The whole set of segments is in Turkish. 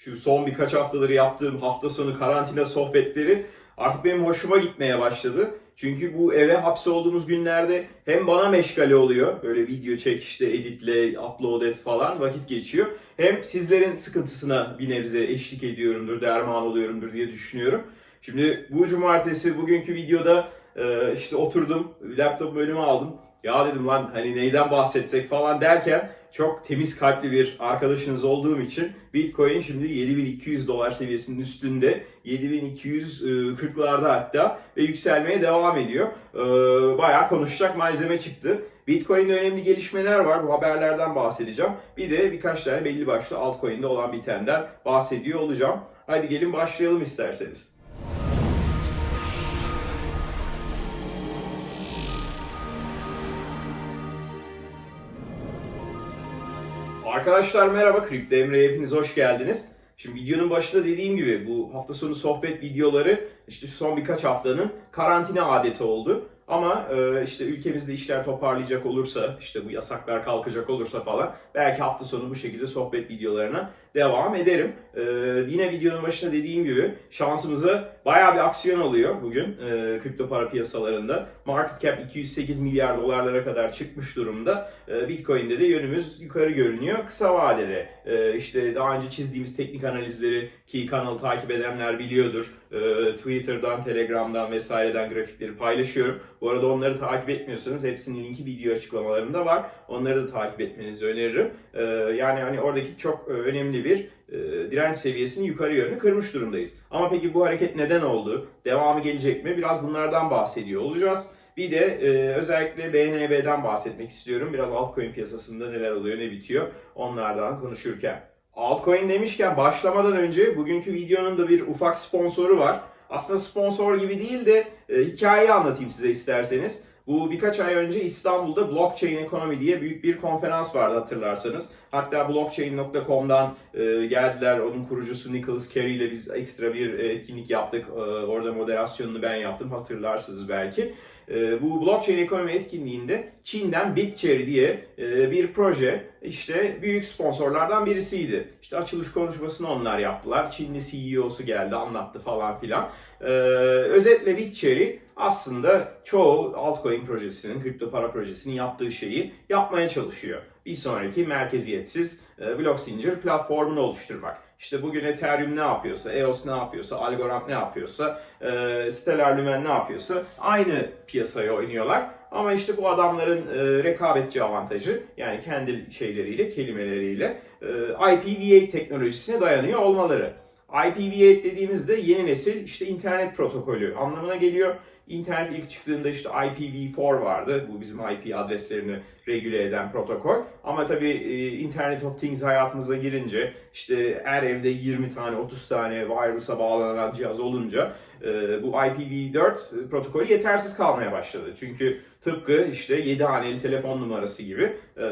şu son birkaç haftaları yaptığım hafta sonu karantina sohbetleri artık benim hoşuma gitmeye başladı. Çünkü bu eve hapse olduğumuz günlerde hem bana meşgale oluyor, böyle video çek işte editle, upload et falan vakit geçiyor. Hem sizlerin sıkıntısına bir nebze eşlik ediyorumdur, derman oluyorumdur diye düşünüyorum. Şimdi bu cumartesi bugünkü videoda e, işte oturdum, laptop önüme aldım. Ya dedim lan hani neyden bahsetsek falan derken çok temiz kalpli bir arkadaşınız olduğum için Bitcoin şimdi 7200 dolar seviyesinin üstünde 7240'larda hatta ve yükselmeye devam ediyor. Ee, bayağı konuşacak malzeme çıktı. Bitcoin'de önemli gelişmeler var. Bu haberlerden bahsedeceğim. Bir de birkaç tane belli başlı altcoin'de olan bitenden bahsediyor olacağım. Hadi gelin başlayalım isterseniz. Arkadaşlar merhaba, Kripto Emre'ye hepiniz hoş geldiniz. Şimdi videonun başında dediğim gibi bu hafta sonu sohbet videoları işte son birkaç haftanın karantina adeti oldu. Ama e, işte ülkemizde işler toparlayacak olursa, işte bu yasaklar kalkacak olursa falan belki hafta sonu bu şekilde sohbet videolarına devam ederim. E, yine videonun başında dediğim gibi şansımıza bayağı bir aksiyon oluyor bugün e, kripto para piyasalarında. Market cap 208 milyar dolarlara kadar çıkmış durumda. E, Bitcoin'de de yönümüz yukarı görünüyor. Kısa vadede e, işte daha önce çizdiğimiz teknik analizleri ki kanalı takip edenler biliyordur. E, Twitter'dan, Telegram'dan vesaireden grafikleri paylaşıyorum. Bu arada onları takip etmiyorsanız hepsinin linki video açıklamalarında var. Onları da takip etmenizi öneririm. E, yani hani oradaki çok e, önemli bir e, direnç seviyesini yukarı yönlü kırmış durumdayız. Ama peki bu hareket neden oldu? Devamı gelecek mi? Biraz bunlardan bahsediyor olacağız. Bir de e, özellikle BNB'den bahsetmek istiyorum. Biraz altcoin piyasasında neler oluyor, ne bitiyor onlardan konuşurken. Altcoin demişken başlamadan önce bugünkü videonun da bir ufak sponsoru var. Aslında sponsor gibi değil de e, hikayeyi anlatayım size isterseniz. Bu birkaç ay önce İstanbul'da Blockchain Ekonomi diye büyük bir konferans vardı hatırlarsanız. Hatta blockchain.com'dan e, geldiler. Onun kurucusu Nicholas Carey ile biz ekstra bir e, etkinlik yaptık. E, orada moderasyonunu ben yaptım hatırlarsınız belki. E, bu Blockchain Ekonomi etkinliğinde Çin'den BitCherry diye e, bir proje işte büyük sponsorlardan birisiydi. İşte açılış konuşmasını onlar yaptılar. Çinli CEO'su geldi anlattı falan filan. E, özetle BitCherry aslında çoğu altcoin projesinin, kripto para projesinin yaptığı şeyi yapmaya çalışıyor. Bir sonraki merkeziyetsiz e, blok zincir platformunu oluşturmak. İşte bugün Ethereum ne yapıyorsa, EOS ne yapıyorsa, Algorand ne yapıyorsa, e, Stellar Lumen ne yapıyorsa aynı piyasaya oynuyorlar. Ama işte bu adamların e, rekabetçi avantajı yani kendi şeyleriyle, kelimeleriyle e, IPv8 teknolojisine dayanıyor olmaları. IPv8 dediğimizde yeni nesil işte internet protokolü anlamına geliyor. İnternet ilk çıktığında işte IPv4 vardı. Bu bizim IP adreslerini regüle eden protokol. Ama tabii e, Internet of Things hayatımıza girince işte her evde 20 tane 30 tane wireless'a bağlanan cihaz olunca e, bu IPv4 protokolü yetersiz kalmaya başladı. Çünkü tıpkı işte 7 haneli telefon numarası gibi e,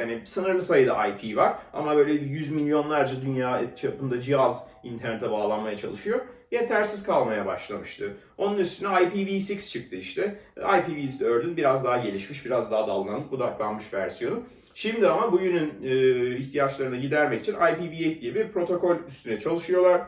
yani sınırlı sayıda IP var ama böyle yüz milyonlarca dünya çapında cihaz internete bağlanmaya çalışıyor yetersiz kalmaya başlamıştı. Onun üstüne IPv6 çıktı işte. IPv4'ün biraz daha gelişmiş, biraz daha dallanıp budaklanmış versiyonu. Şimdi ama bugünün e, ihtiyaçlarını gidermek için IPv8 diye bir protokol üstüne çalışıyorlar.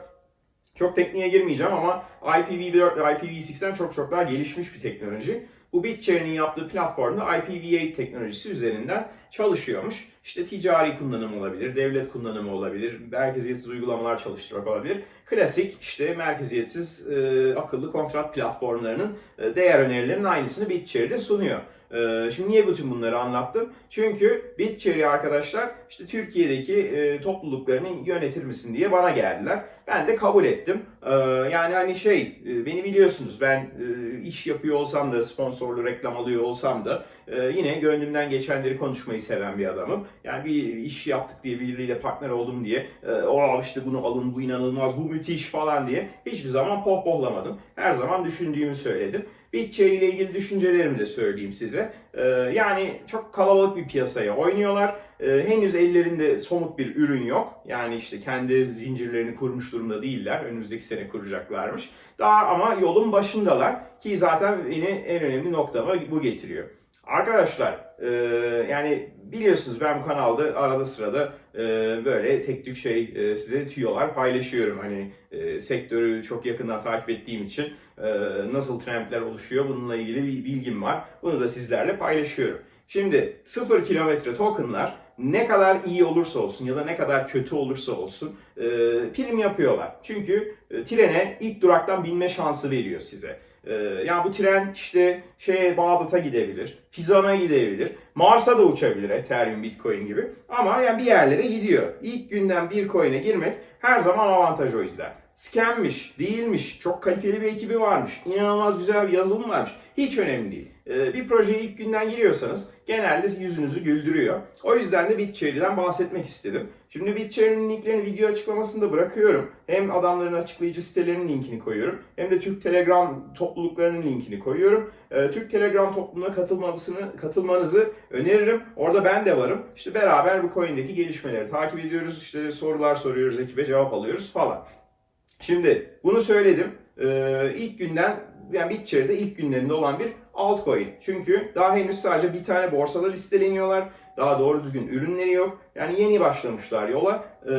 Çok tekniğe girmeyeceğim ama IPv4 ve IPv6'den çok çok daha gelişmiş bir teknoloji. Bu BitChain'in yaptığı platformda IPv8 teknolojisi üzerinden çalışıyormuş. İşte ticari kullanım olabilir, devlet kullanımı olabilir, merkeziyetsiz uygulamalar çalıştırmak olabilir. Klasik işte merkeziyetsiz e, akıllı kontrat platformlarının e, değer önerilerinin aynısını BitChain'de sunuyor. Ee, Şimdi niye bütün bunları anlattım? Çünkü BitCherry arkadaşlar işte Türkiye'deki e, topluluklarını yönetir misin diye bana geldiler. Ben de kabul ettim. Ee, Yani hani şey e, beni biliyorsunuz ben e, iş yapıyor olsam da sponsorlu reklam alıyor olsam da e, yine gönlümden geçenleri konuşmayı seven bir adamım. Yani bir iş yaptık diye biriyle partner oldum diye e, o işte bunu alın bu inanılmaz bu müthiş falan diye hiçbir zaman pohpohlamadım. Her zaman düşündüğümü söyledim. Bitçeri ile ilgili düşüncelerimi de söyleyeyim size. Ee, yani çok kalabalık bir piyasaya oynuyorlar. Ee, henüz ellerinde somut bir ürün yok. Yani işte kendi zincirlerini kurmuş durumda değiller. Önümüzdeki sene kuracaklarmış. Daha ama yolun başındalar ki zaten beni en önemli noktama bu getiriyor. Arkadaşlar e, yani biliyorsunuz ben bu kanalda arada sırada e, böyle tek tük şey e, size tüyolar paylaşıyorum. Hani e, sektörü çok yakından takip ettiğim için e, nasıl trendler oluşuyor bununla ilgili bir bilgim var. Bunu da sizlerle paylaşıyorum. Şimdi 0 kilometre tokenlar ne kadar iyi olursa olsun ya da ne kadar kötü olursa olsun e, prim yapıyorlar. Çünkü e, trene ilk duraktan binme şansı veriyor size. E, yani bu tren işte şeye Bağdat'a gidebilir, Fizan'a gidebilir, Mars'a da uçabilir Ethereum, Bitcoin gibi. Ama yani bir yerlere gidiyor. İlk günden bir coin'e girmek her zaman avantaj o yüzden. Scammiş, değilmiş, çok kaliteli bir ekibi varmış, inanılmaz güzel bir yazılım varmış. Hiç önemli değil. Ee, bir projeye ilk günden giriyorsanız genelde yüzünüzü güldürüyor. O yüzden de BitCherry'den bahsetmek istedim. Şimdi BitCherry'nin linklerini video açıklamasında bırakıyorum. Hem adamların açıklayıcı sitelerinin linkini koyuyorum. Hem de Türk Telegram topluluklarının linkini koyuyorum. Ee, Türk Telegram topluluğuna katılmanızı, katılmanızı öneririm. Orada ben de varım. İşte beraber bu coin'deki gelişmeleri takip ediyoruz. İşte sorular soruyoruz, ekibe cevap alıyoruz falan. Şimdi bunu söyledim. Ee, ilk günden yani BitCherry'de ilk günlerinde olan bir altcoin. Çünkü daha henüz sadece bir tane borsada listeleniyorlar. Daha doğru düzgün ürünleri yok. Yani yeni başlamışlar yola. Ee,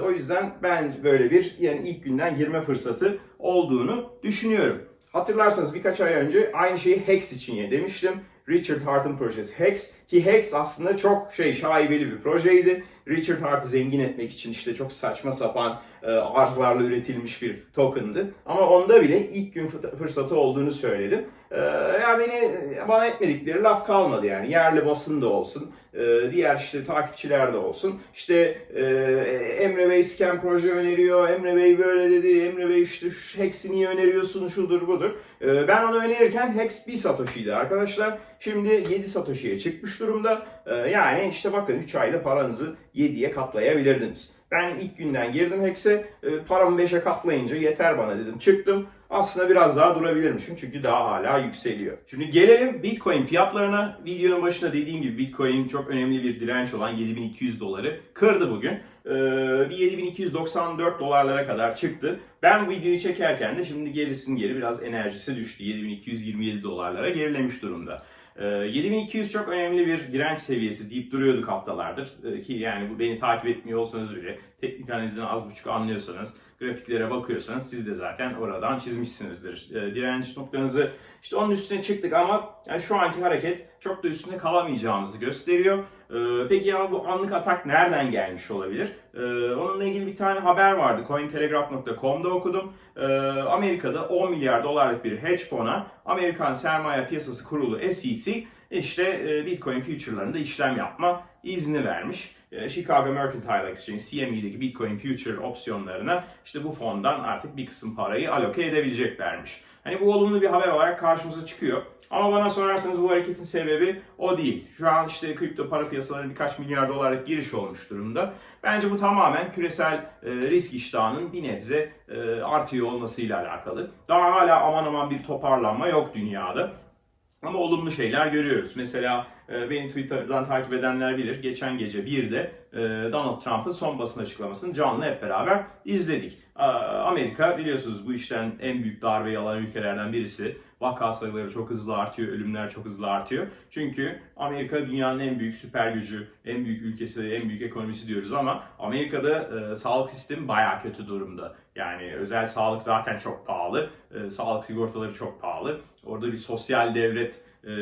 o yüzden ben böyle bir yani ilk günden girme fırsatı olduğunu düşünüyorum. Hatırlarsanız birkaç ay önce aynı şeyi Hex için demiştim. Richard Hart'ın projesi Hex ki Hex aslında çok şey şaibeli bir projeydi. Richard Hart'ı zengin etmek için işte çok saçma sapan e, arzlarla üretilmiş bir token'dı. Ama onda bile ilk gün fırsatı olduğunu söyledim. E, ya beni bana etmedikleri laf kalmadı yani. Yerli basın da olsun, e, diğer işte takipçiler de olsun. İşte e, Emre Bey scam proje öneriyor, Emre Bey böyle dedi, Emre Bey işte şu Hex'i niye öneriyorsun, şudur budur. E, ben onu önerirken Hex 1 Satoshi'ydi arkadaşlar. Şimdi 7 Satoshi'ye çıkmış durumda. E, yani işte bakın 3 ayda paranızı 7'ye katlayabilirdiniz. Ben ilk günden girdim Hex'e, e, paramı 5'e katlayınca yeter bana dedim. Çıktım. Aslında biraz daha durabilirmişim çünkü daha hala yükseliyor. Şimdi gelelim Bitcoin fiyatlarına. Videonun başında dediğim gibi Bitcoin çok önemli bir direnç olan 7200 doları kırdı bugün. Ee, bir 7294 dolarlara kadar çıktı. Ben videoyu çekerken de şimdi gerisin geri biraz enerjisi düştü. 7227 dolarlara gerilemiş durumda. 7200 çok önemli bir direnç seviyesi deyip duruyorduk haftalardır. Ee, ki yani bu beni takip etmiyor olsanız bile teknik analizden az buçuk anlıyorsanız, grafiklere bakıyorsanız siz de zaten oradan çizmişsinizdir. Ee, direnç noktanızı işte onun üstüne çıktık ama yani şu anki hareket çok da üstünde kalamayacağımızı gösteriyor. Ee, peki ya bu anlık atak nereden gelmiş olabilir? Onunla ilgili bir tane haber vardı. Cointelegraph.com'da okudum. Amerika'da 10 milyar dolarlık bir hedge fona Amerikan Sermaye Piyasası Kurulu SEC işte e, Bitcoin future'larında işlem yapma izni vermiş. E, Chicago Mercantile Exchange CME'deki Bitcoin future opsiyonlarına işte bu fondan artık bir kısım parayı aloke edebileceklermiş. Hani bu olumlu bir haber olarak karşımıza çıkıyor. Ama bana sorarsanız bu hareketin sebebi o değil. Şu an işte kripto para piyasalarına birkaç milyar dolarlık giriş olmuş durumda. Bence bu tamamen küresel e, risk iştahının bir nebze artıyor olmasıyla alakalı. Daha hala aman aman bir toparlanma yok dünyada. Ama olumlu şeyler görüyoruz. Mesela e, beni Twitter'dan takip edenler bilir. Geçen gece bir de e, Donald Trump'ın son basın açıklamasını canlı hep beraber izledik. Amerika biliyorsunuz bu işten en büyük darbeyi alan ülkelerden birisi. Vaka sayıları çok hızlı artıyor, ölümler çok hızlı artıyor. Çünkü Amerika dünyanın en büyük süper gücü, en büyük ülkesi, en büyük ekonomisi diyoruz ama Amerika'da e, sağlık sistemi baya kötü durumda. Yani özel sağlık zaten çok pahalı, e, sağlık sigortaları çok pahalı. Orada bir sosyal devlet e,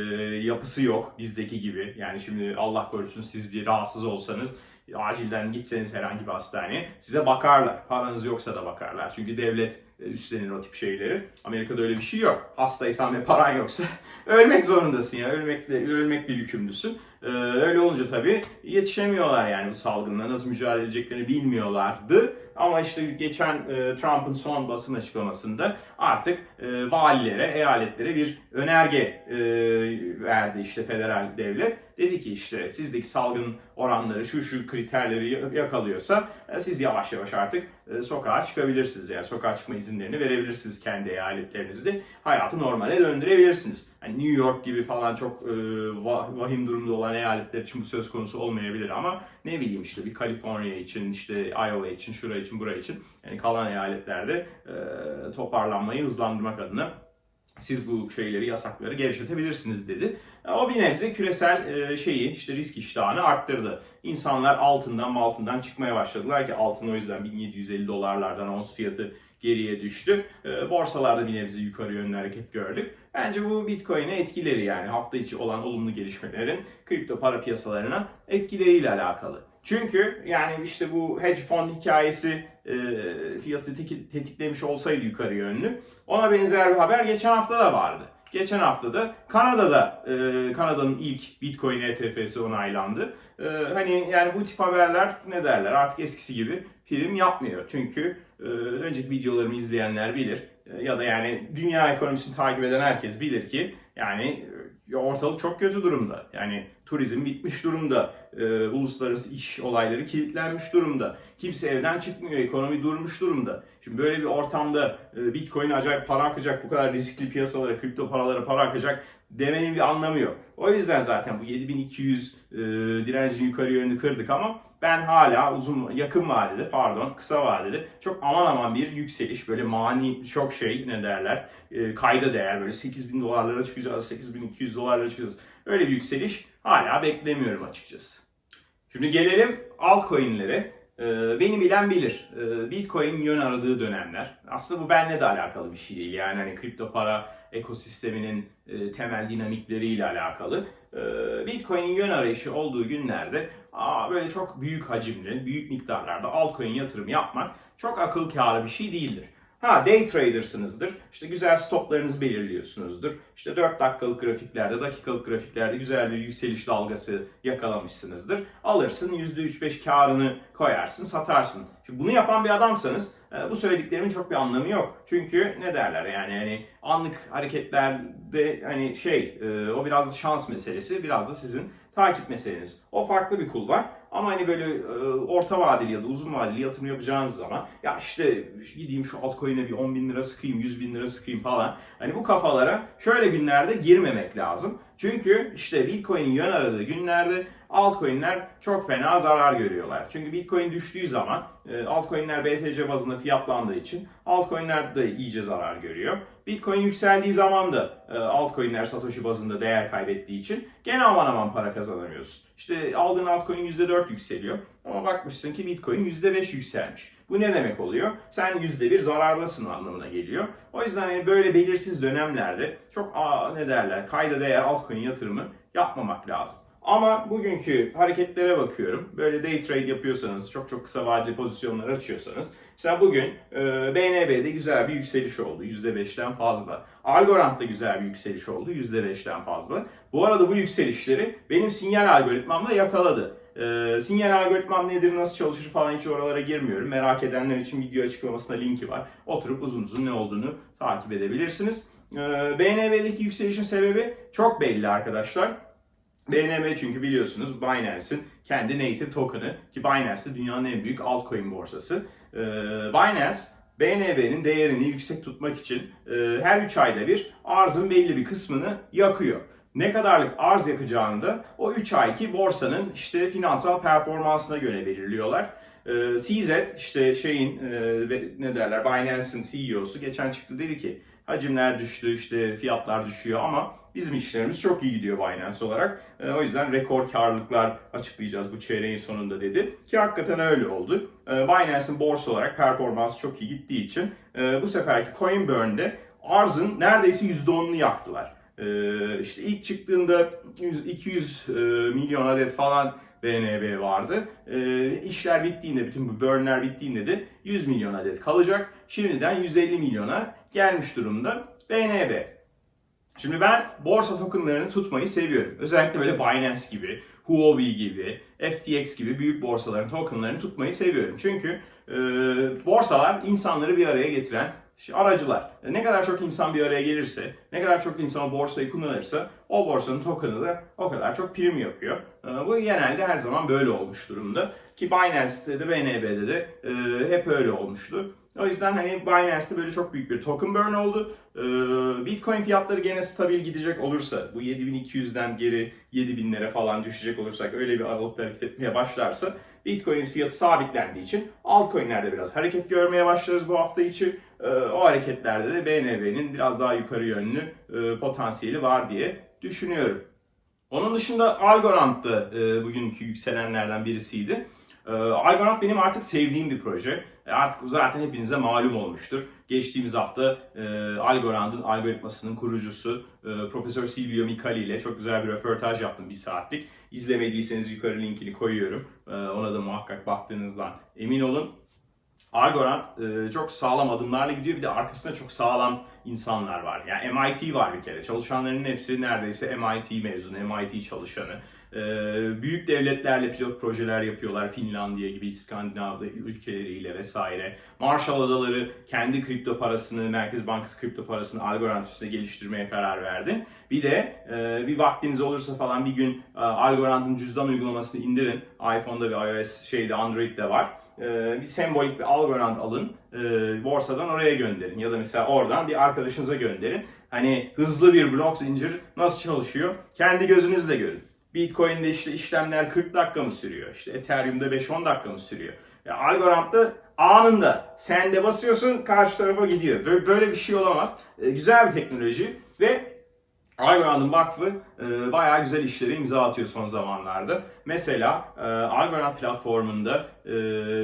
yapısı yok bizdeki gibi. Yani şimdi Allah korusun siz bir rahatsız olsanız acilden gitseniz herhangi bir hastaneye size bakarlar. Paranız yoksa da bakarlar. Çünkü devlet e, üstlenir o tip şeyleri. Amerika'da öyle bir şey yok. Hastaysan ve paran yoksa ölmek zorundasın ya. Ölmekle, ölmek bir yükümlüsün. Ee, öyle olunca tabii yetişemiyorlar yani bu salgınla. Nasıl mücadele edeceklerini bilmiyorlardı. Ama işte geçen e, Trump'ın son basın açıklamasında artık e, valilere, eyaletlere bir önerge e, verdi işte federal devlet. Dedi ki işte sizdeki salgın oranları şu şu kriterleri yakalıyorsa e, siz yavaş yavaş artık e, sokağa çıkabilirsiniz. Yani sokağa çıkma izinlerini verebilirsiniz kendi eyaletlerinizde. Hayatı normale döndürebilirsiniz. Yani New York gibi falan çok e, vahim durumda olan eyaletler için bu söz konusu olmayabilir ama ne bileyim işte bir Kaliforniya için, işte Iowa için, şuraya için, buraya için yani kalan eyaletlerde e, toparlanmayı hızlandırmak adına siz bu şeyleri, yasakları gevşetebilirsiniz dedi. O bir nebze küresel e, şeyi, işte risk iştahını arttırdı. İnsanlar altından altından çıkmaya başladılar ki altın o yüzden 1750 dolarlardan ons fiyatı geriye düştü. E, Borsalarda bir nebze yukarı yönlü hareket gördük. Bence bu Bitcoin'e etkileri yani hafta içi olan olumlu gelişmelerin kripto para piyasalarına etkileriyle alakalı. Çünkü yani işte bu hedge fund hikayesi e, fiyatı tetiklemiş olsaydı yukarı yönlü ona benzer bir haber geçen hafta da vardı. Geçen hafta da Kanada'da e, Kanada'nın ilk Bitcoin ETF'si onaylandı. E, hani yani bu tip haberler ne derler artık eskisi gibi prim yapmıyor. Çünkü e, önceki videolarımı izleyenler bilir E, ya da yani dünya ekonomisini takip eden herkes bilir ki yani e, ortalık çok kötü durumda. Yani turizm bitmiş durumda. E, uluslararası iş olayları kilitlenmiş durumda. Kimse evden çıkmıyor. Ekonomi durmuş durumda. Şimdi böyle bir ortamda e, Bitcoin acayip para akacak, bu kadar riskli piyasalara, kripto paralara para akacak demenin bir anlamı yok. O yüzden zaten bu 7200 e, direncin yukarı yönünü kırdık ama ben hala uzun yakın vadede pardon kısa vadede çok aman aman bir yükseliş böyle mani çok şey ne derler e, kayda değer böyle 8000 dolarlara çıkacağız 8200 dolarlara çıkacağız öyle bir yükseliş hala beklemiyorum açıkçası. Şimdi gelelim altcoin'lere. Ee, beni bilen bilir. Ee, Bitcoin yön aradığı dönemler. Aslında bu benimle de alakalı bir şey değil. Yani hani kripto para ekosisteminin e, temel dinamikleriyle alakalı. Ee, Bitcoin'in yön arayışı olduğu günlerde aa, böyle çok büyük hacimli, büyük miktarlarda altcoin yatırım yapmak çok akıl kârı bir şey değildir. Ha day trader'sınızdır. İşte güzel stoplarınızı belirliyorsunuzdur. İşte 4 dakikalık grafiklerde, dakikalık grafiklerde güzel bir yükseliş dalgası yakalamışsınızdır. Alırsın %3-5 karını koyarsın, satarsın. Şimdi bunu yapan bir adamsanız e, bu söylediklerimin çok bir anlamı yok. Çünkü ne derler yani hani anlık hareketlerde hani şey e, o biraz şans meselesi, biraz da sizin takip meseleniz. O farklı bir kul var. Ama hani böyle e, orta vadeli ya da uzun vadeli yatırım yapacağınız zaman ya işte gideyim şu altcoin'e bir 10 bin lira sıkayım, 100 bin lira sıkayım falan. Hani bu kafalara şöyle günlerde girmemek lazım. Çünkü işte Bitcoin'in yön aradığı günlerde altcoin'ler çok fena zarar görüyorlar. Çünkü Bitcoin düştüğü zaman e, altcoin'ler BTC bazında fiyatlandığı için altcoin'ler de iyice zarar görüyor. Bitcoin yükseldiği zaman da e, altcoin'ler Satoshi bazında değer kaybettiği için gene aman aman para kazanamıyorsun. İşte aldığın altcoin %4 yükseliyor ama bakmışsın ki Bitcoin %5 yükselmiş. Bu ne demek oluyor? Sen %1 zarardasın anlamına geliyor. O yüzden hani böyle belirsiz dönemlerde çok aa, ne derler kayda değer altcoin yatırımı yapmamak lazım. Ama bugünkü hareketlere bakıyorum. Böyle day trade yapıyorsanız, çok çok kısa vadeli pozisyonlar açıyorsanız. Mesela bugün e, BNB'de güzel bir yükseliş oldu. %5'ten fazla. Algorand'da güzel bir yükseliş oldu. %5'ten fazla. Bu arada bu yükselişleri benim sinyal algoritmamla yakaladı. E, sinyal algoritmam nedir, nasıl çalışır falan hiç oralara girmiyorum. Merak edenler için video açıklamasında linki var. Oturup uzun uzun ne olduğunu takip edebilirsiniz. E, BNB'deki yükselişin sebebi çok belli arkadaşlar. BNB çünkü biliyorsunuz Binance'in kendi native token'ı ki Binance de dünyanın en büyük altcoin borsası. Ee, Binance BNB'nin değerini yüksek tutmak için e, her 3 ayda bir arzın belli bir kısmını yakıyor. Ne kadarlık arz yakacağını da o 3 ayki borsanın işte finansal performansına göre belirliyorlar. Ee, CZ işte şeyin e, ne derler Binance'in CEO'su geçen çıktı dedi ki hacimler düştü işte fiyatlar düşüyor ama bizim işlerimiz çok iyi gidiyor Binance olarak. E, o yüzden rekor karlılıklar açıklayacağız bu çeyreğin sonunda dedi. Ki hakikaten öyle oldu. E, Binance'in borsa olarak performans çok iyi gittiği için e, bu seferki Coinburn'de arzın neredeyse %10'unu yaktılar. E, işte ilk çıktığında 100, 200 e, milyon adet falan BNB vardı. E, işler bittiğinde, bütün bu burnler bittiğinde de 100 milyon adet kalacak. Şimdiden 150 milyona gelmiş durumda BNB. Şimdi ben borsa tokenlarını tutmayı seviyorum. Özellikle böyle Binance gibi, Huobi gibi, FTX gibi büyük borsaların tokenlarını tutmayı seviyorum. Çünkü e, borsalar insanları bir araya getiren aracılar. Ne kadar çok insan bir araya gelirse, ne kadar çok insan borsayı kullanırsa o borsanın tokenı da o kadar çok prim yapıyor. E, bu genelde her zaman böyle olmuş durumda. Ki Binance'de de BNB'de de e, hep öyle olmuştu. O yüzden hani Binance'de böyle çok büyük bir token burn oldu. Ee, Bitcoin fiyatları gene stabil gidecek olursa bu 7200'den geri 7000'lere falan düşecek olursak öyle bir aralıkta hareket etmeye başlarsa Bitcoin fiyatı sabitlendiği için altcoin'lerde biraz hareket görmeye başlarız bu hafta içi. Ee, o hareketlerde de BNB'nin biraz daha yukarı yönlü e, potansiyeli var diye düşünüyorum. Onun dışında Algorand da e, bugünkü yükselenlerden birisiydi. E, Algorand benim artık sevdiğim bir proje. E, artık zaten hepinize malum olmuştur. Geçtiğimiz hafta e, Algorand'ın algoritmasının kurucusu e, Profesör Silvio Micali ile çok güzel bir röportaj yaptım bir saatlik. İzlemediyseniz yukarı linkini koyuyorum. E, ona da muhakkak baktığınızdan emin olun. Algorand e, çok sağlam adımlarla gidiyor. Bir de arkasında çok sağlam insanlar var. Yani MIT var bir kere. Çalışanların hepsi neredeyse MIT mezunu, MIT çalışanı. E, büyük devletlerle pilot projeler yapıyorlar. Finlandiya gibi İskandinav ülkeleriyle vesaire. Marshall Adaları kendi kripto parasını, Merkez Bankası kripto parasını Algorand üstüne geliştirmeye karar verdi. Bir de e, bir vaktiniz olursa falan bir gün e, Algorand'ın cüzdan uygulamasını indirin. iPhone'da ve iOS şeyde Android'de var e, bir sembolik bir Algorand alın, borsadan oraya gönderin ya da mesela oradan bir arkadaşınıza gönderin. Hani hızlı bir blok zincir nasıl çalışıyor? Kendi gözünüzle görün. Bitcoin'de işte işlemler 40 dakika mı sürüyor? İşte Ethereum'da 5-10 dakika mı sürüyor? Ya Algorand'da anında sen de basıyorsun karşı tarafa gidiyor. Böyle, böyle bir şey olamaz. E, güzel bir teknoloji ve Algorand'ın vakfı e, bayağı güzel işleri imza atıyor son zamanlarda. Mesela e, Algorand platformunda e,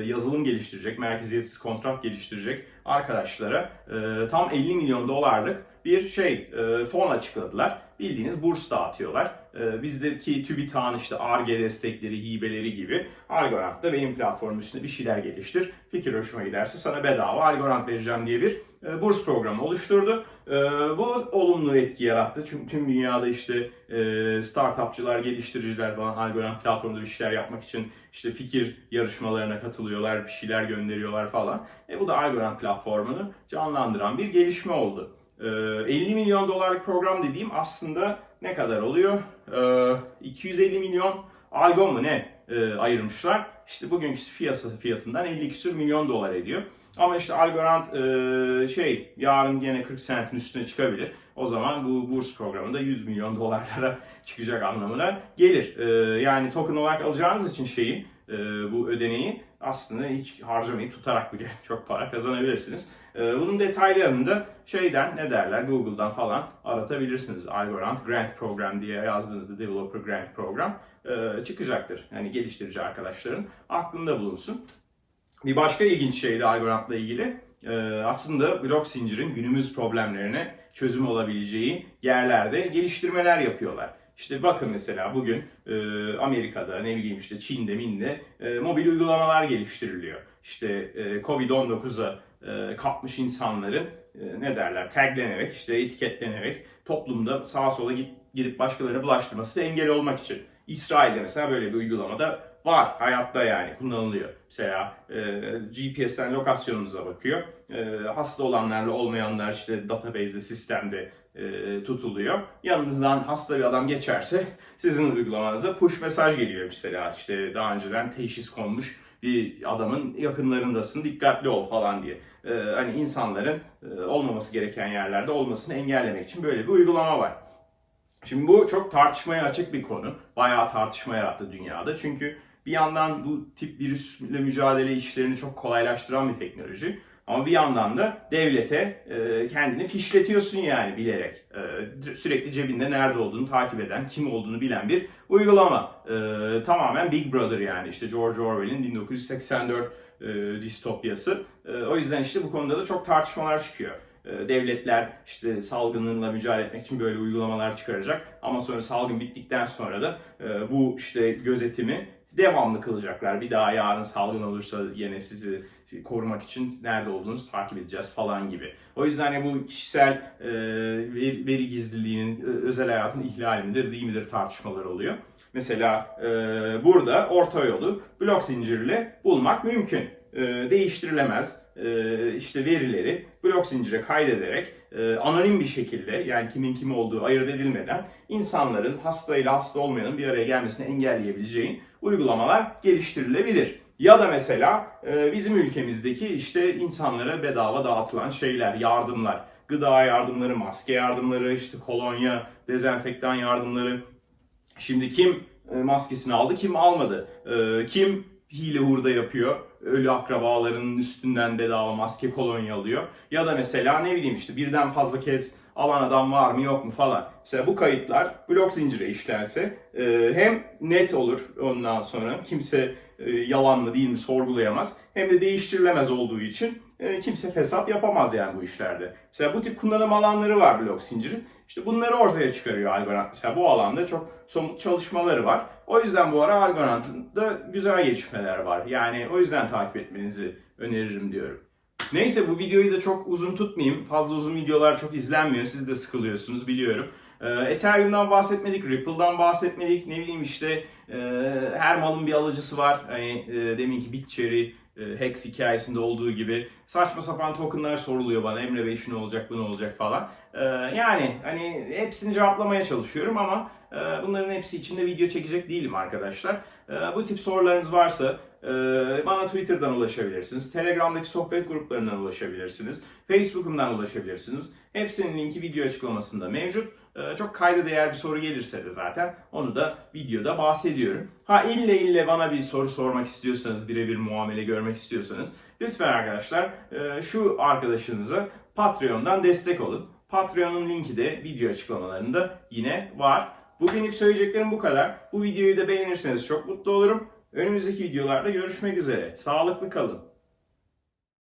yazılım geliştirecek, merkeziyetsiz kontrat geliştirecek arkadaşlara e, tam 50 milyon dolarlık bir şey e, fon açıkladılar. Bildiğiniz burs dağıtıyorlar. E, bizdeki TÜBİTAK'ın işte ARGE destekleri, hibeleri gibi Algorand da benim platformum üstünde bir şeyler geliştir. Fikir hoşuma giderse sana bedava Algorand vereceğim diye bir e, burs programı oluşturdu. E, bu olumlu etki yarattı. Çünkü tüm dünyada işte e, startupçılar, geliştiriciler falan Algorand platformunda bir şeyler yapmak için işte fikir yarışmalarına katılıyorlar, bir şeyler gönderiyorlar falan. E, bu da Algorand platformunu canlandıran bir gelişme oldu. 50 milyon dolarlık program dediğim aslında ne kadar oluyor? 250 milyon algon mu ne ayırmışlar? İşte bugünkü fiyatı fiyatından 50 küsür milyon dolar ediyor. Ama işte Algorand şey yarın gene 40 sentin üstüne çıkabilir. O zaman bu burs programında 100 milyon dolarlara çıkacak anlamına gelir. Yani token olarak alacağınız için şeyi bu ödeneği aslında hiç harcamayıp tutarak bile çok para kazanabilirsiniz. Bunun detaylarını da şeyden ne derler Google'dan falan aratabilirsiniz. Algorand Grant Program diye yazdığınızda Developer Grant Program çıkacaktır. Yani geliştirici arkadaşların aklında bulunsun. Bir başka ilginç şey de Algorand'la ilgili aslında blok zincirin günümüz problemlerine çözüm olabileceği yerlerde geliştirmeler yapıyorlar. İşte bakın mesela bugün e, Amerika'da ne bileyim işte Çin'de, Min'de e, mobil uygulamalar geliştiriliyor. İşte e, Covid-19'a e, kapmış insanların e, ne derler taglenerek işte etiketlenerek toplumda sağa sola git, gidip başkalarına bulaştırması engel olmak için. İsrail'de mesela böyle bir uygulamada var hayatta yani kullanılıyor. Mesela e, GPS'ten lokasyonunuza bakıyor. E, hasta olanlarla olmayanlar işte database'de sistemde e, tutuluyor. Yanınızdan hasta bir adam geçerse sizin uygulamanıza push mesaj geliyor mesela işte daha önceden teşhis konmuş bir adamın yakınlarındasın dikkatli ol falan diye. E, hani insanların e, olmaması gereken yerlerde olmasını engellemek için böyle bir uygulama var. Şimdi bu çok tartışmaya açık bir konu. Bayağı tartışma yarattı dünyada. Çünkü bir yandan bu tip virüsle mücadele işlerini çok kolaylaştıran bir teknoloji. Ama bir yandan da devlete e, kendini fişletiyorsun yani bilerek. E, sürekli cebinde nerede olduğunu takip eden, kim olduğunu bilen bir uygulama. E, tamamen Big Brother yani işte George Orwell'in 1984 e, distopyası. E, o yüzden işte bu konuda da çok tartışmalar çıkıyor e, devletler işte salgınla mücadele etmek için böyle uygulamalar çıkaracak. Ama sonra salgın bittikten sonra da e, bu işte gözetimi devamlı kılacaklar. Bir daha yarın salgın olursa yine sizi korumak için nerede olduğunuzu takip edeceğiz falan gibi. O yüzden hani bu kişisel e, veri, gizliliğinin, e, özel hayatın ihlali midir, değil midir tartışmalar oluyor. Mesela e, burada orta yolu blok zincirle bulmak mümkün. Değiştirilemez. İşte verileri blok zincire kaydederek anonim bir şekilde yani kimin kimi olduğu ayırt edilmeden insanların hasta ile hasta olmayanın bir araya gelmesini engelleyebileceğin uygulamalar geliştirilebilir. Ya da mesela e, bizim ülkemizdeki işte insanlara bedava dağıtılan şeyler, yardımlar, gıda yardımları, maske yardımları, işte kolonya, dezenfektan yardımları. Şimdi kim e, maskesini aldı, kim almadı. E, kim hile hurda yapıyor, ölü akrabalarının üstünden bedava maske kolonya alıyor. Ya da mesela ne bileyim işte birden fazla kez alan adam var mı yok mu falan. Mesela bu kayıtlar blok zincire işlense e, hem net olur ondan sonra kimse e, yalan mı değil mi sorgulayamaz. Hem de değiştirilemez olduğu için e, kimse fesat yapamaz yani bu işlerde. Mesela bu tip kullanım alanları var blok zincirin. İşte bunları ortaya çıkarıyor Algorand. Mesela bu alanda çok somut çalışmaları var. O yüzden bu ara Algorand'ın da güzel gelişmeler var. Yani o yüzden takip etmenizi öneririm diyorum. Neyse bu videoyu da çok uzun tutmayayım. Fazla uzun videolar çok izlenmiyor. Siz de sıkılıyorsunuz biliyorum. Ee, Ethereum'dan bahsetmedik, Ripple'dan bahsetmedik. Ne bileyim işte e, her malın bir alıcısı var. Hani e, deminki Bitcherry, e, Hex hikayesinde olduğu gibi saçma sapan tokenlar soruluyor bana. Emre Bey şu ne olacak, bu ne olacak falan. Ee, yani hani hepsini cevaplamaya çalışıyorum ama e, bunların hepsi için de video çekecek değilim arkadaşlar. E, bu tip sorularınız varsa e, bana Twitter'dan ulaşabilirsiniz. Telegram'daki sohbet gruplarından ulaşabilirsiniz. Facebook'umdan ulaşabilirsiniz. Hepsinin linki video açıklamasında mevcut. E, çok kayda değer bir soru gelirse de zaten onu da videoda bahsediyorum. Ha ille ille bana bir soru sormak istiyorsanız, birebir muamele görmek istiyorsanız lütfen arkadaşlar e, şu arkadaşınıza Patreon'dan destek olun. Patreon'un linki de video açıklamalarında yine var. Bugünlük söyleyeceklerim bu kadar. Bu videoyu da beğenirseniz çok mutlu olurum. Önümüzdeki videolarda görüşmek üzere. Sağlıklı kalın.